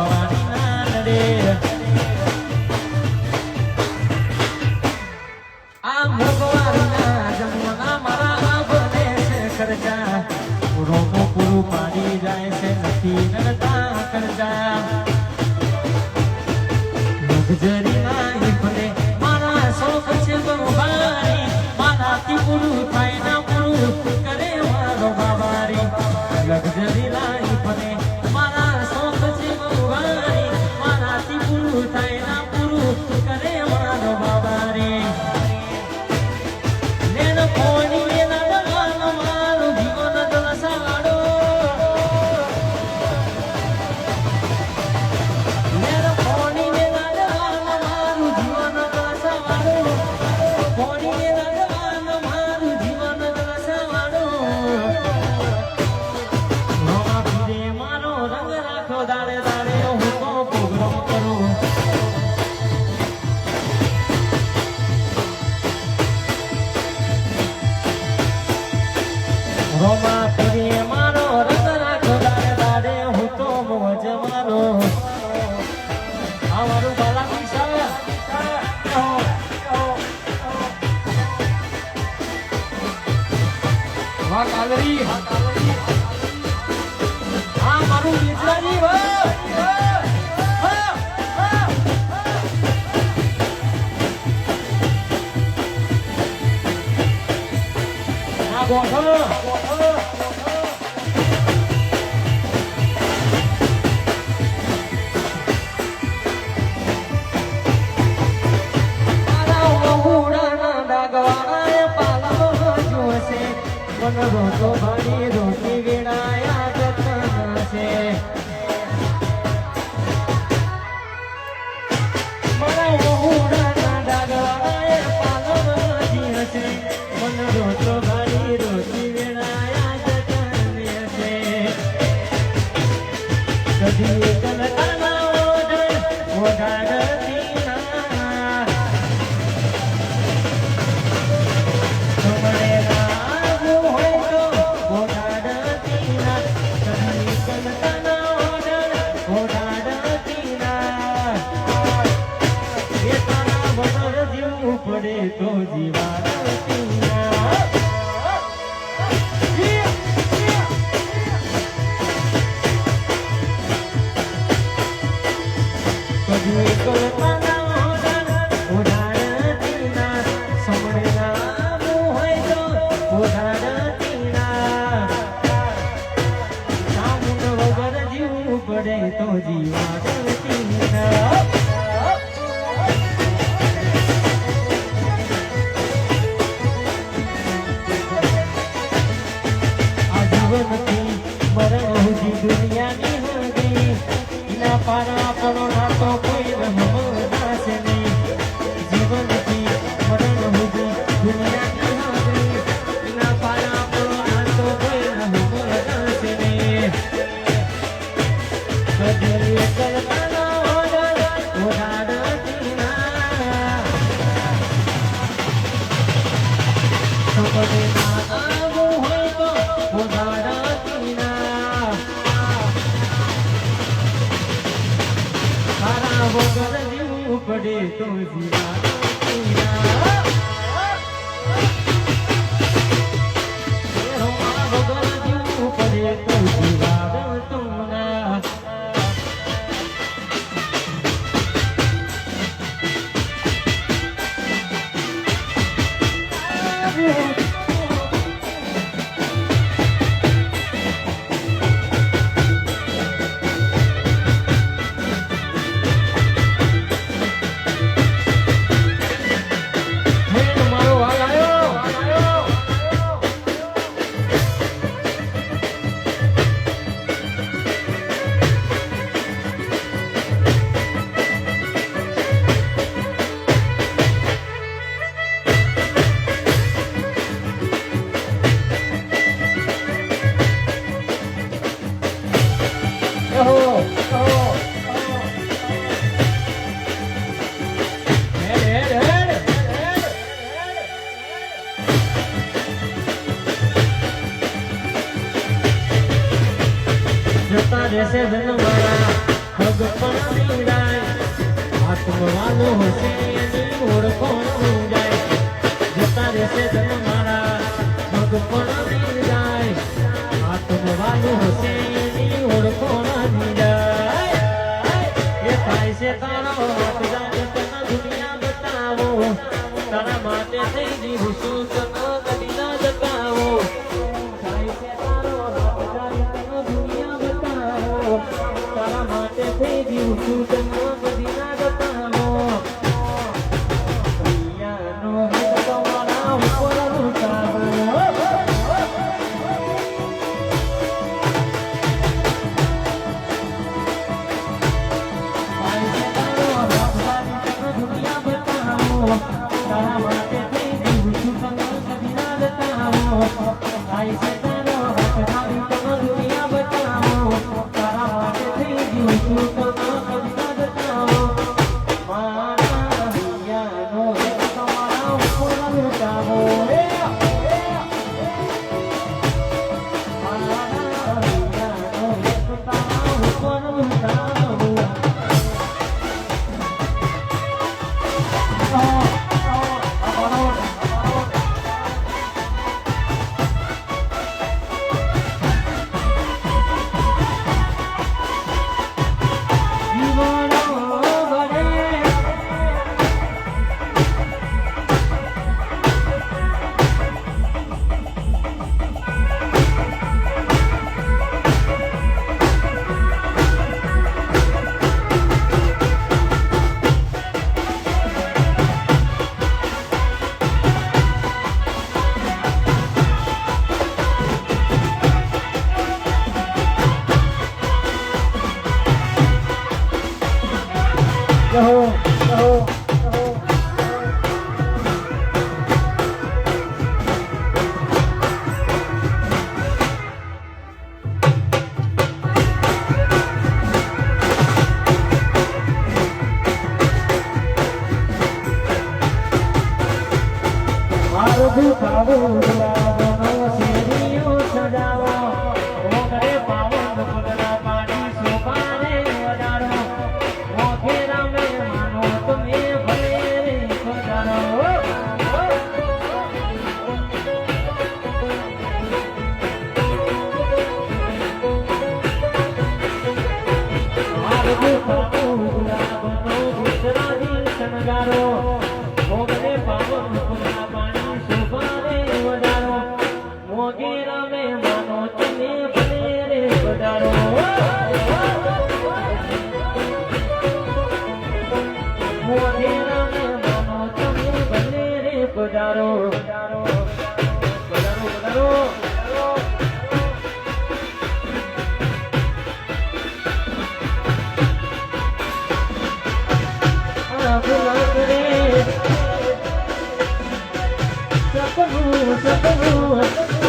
সবার no, no, no, જીવવું પડે તો જીવાડતી dans you. બેસે ધનવાળા પગ પણ પીડાય આત્મવાનો હશે એની ઓળખો જાય જતા રહેશે ધનવાળા પગ પણ પીડાય આત્મવાનો હશે Oh, Sotavua, Sotavua, Sotavua.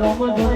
Toko.